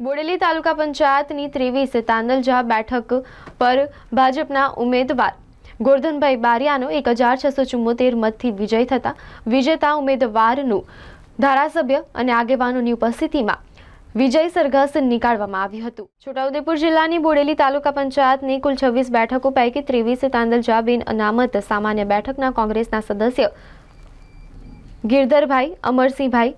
બોડેલી તાલુકા પંચાયતની ત્રેવીસ તાંદલજા બેઠક પર ભાજપના ઉમેદવાર ગોરધનભાઈ બારિયાનો એક હજાર છસો ચુમ્મોતેર મતથી વિજય થતા વિજેતા ઉમેદવારનું ધારાસભ્ય અને આગેવાનોની ઉપસ્થિતિમાં વિજય સરઘસ નીકાળવામાં આવ્યું હતું. છોટાઉદેપુર જિલ્લાની બોડેલી તાલુકા પંચાયતની કુલ છવ્વીસ બેઠકો પૈકી ત્રેવીસ તાંદલજાબેન અનામત સામાન્ય બેઠકના કોંગ્રેસના સદસ્ય ગિરધરભાઈ અમરસિંહભાઈ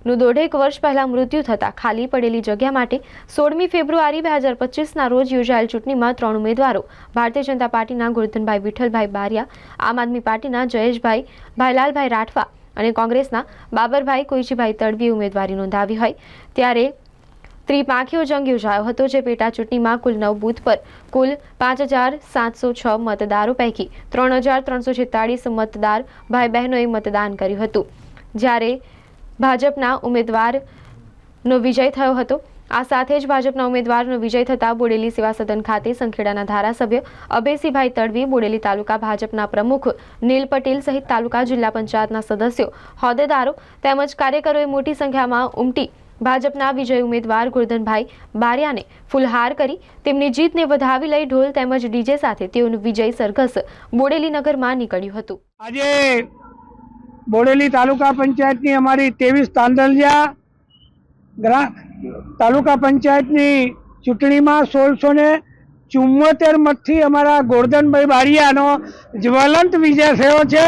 બારિયાનું દોઢેક વર્ષ પહેલા મૃત્યુ થતાં ખાલી પડેલી જગ્યા માટે સોળમી ફેબ્રુઆરી બે હજાર પચીસના રોજ યોજાયેલ ચૂંટણીમાં ત્રણ ઉમેદવારો, ભારતીય જનતા પાર્ટીના ગોરધનભાઈ વિઠ્ઠલભાઈ બારિયા, આમ આદમી પાર્ટીના જયેશભાઈ ભાઈલાલભાઈ રાઠવા અને કોંગ્રેસના બાબરભાઈ કોઈજીભાઈ તડવી ઉમેદવારી નોંધાવી હોય. ત્યારે ત્રિપાંખીયો જંગ યોજાયો હતો જે પેટા ચૂંટણીમાં કુલ નવ બૂથ પર કુલ પાંચ હજાર સાતસો છ મતદારો પૈકી ત્રણ હજાર ત્રણસો છેતાળીસ મતદાર ભાઈ બહેનોએ મતદાન કર્યું હતું. જ્યારે ભાજપના ઉમેદવારનો વિજય થયો હતો. આ સાથે જ ભાજપના ઉમેદવારનો વિજય થતાં બોડેલી સેવા સદન ખાતે સંખેડાના ધારાસભ્ય અભયસિંહભાઈ તડવી, બોડેલી તાલુકા ભાજપના પ્રમુખ નીલ પટેલ સહિત તાલુકા જિલ્લા પંચાયતના સદસ્યો, હોદ્દેદારો તેમજ કાર્યકરોએ મોટી સંખ્યામાં ઉમટી ભાજપના વિજય ઉમેદવાર ગોરધનભાઈ બારિયાને ફુલહાર કરી તેમની જીતને વધાવી લઈ ઢોલ તેમજ ડીજે સાથે તેઓનું વિજય સરઘસ બોડેલી નગરમાં નીકળ્યું હતું. આજે બોડેલી તાલુકા પંચાયતની અમારી ત્રેવીસ તાંદલિયા ગ્રા, તાલુકા પંચાયતની ચૂંટણીમાં સોળસો ને ચુમ્મોતેર મતથી અમારા ગોરધનભાઈ બારિયાનો જ્વલંત વિજય થયો છે.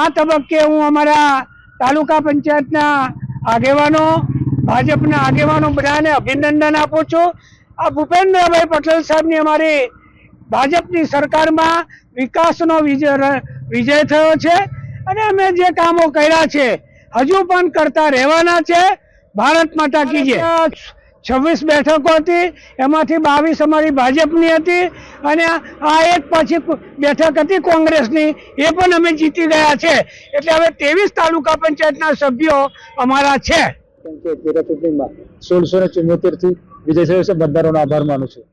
આ તબક્કે હું અમારા તાલુકા પંચાયતના આગેવાનો, ભાજપના આગેવાનો બધાને અભિનંદન આપું છું. આ ભૂપેન્દ્રભાઈ પટેલ સાહેબની અમારી ભાજપની સરકારમાં વિકાસનો વિજય વિજય થયો છે. અને અમે જે કામો કર્યા છે, હજુ પણ કરતા રહેવાના છે. ભારત માતા કી જય. છવ્વીસ બેઠકો હતી, એમાંથી બાવીસ અમારી ભાજપની હતી અને આ એક પછી બેઠક હતી કોંગ્રેસની, એ પણ અમે જીતી ગયા છે. એટલે હવે ત્રેવીસ તાલુકા પંચાયતના સભ્યો અમારા છે. સોળસો ને ચુમ્મોતેરથી વિજય સાહેબ મતદારોનો આભાર માનું છું.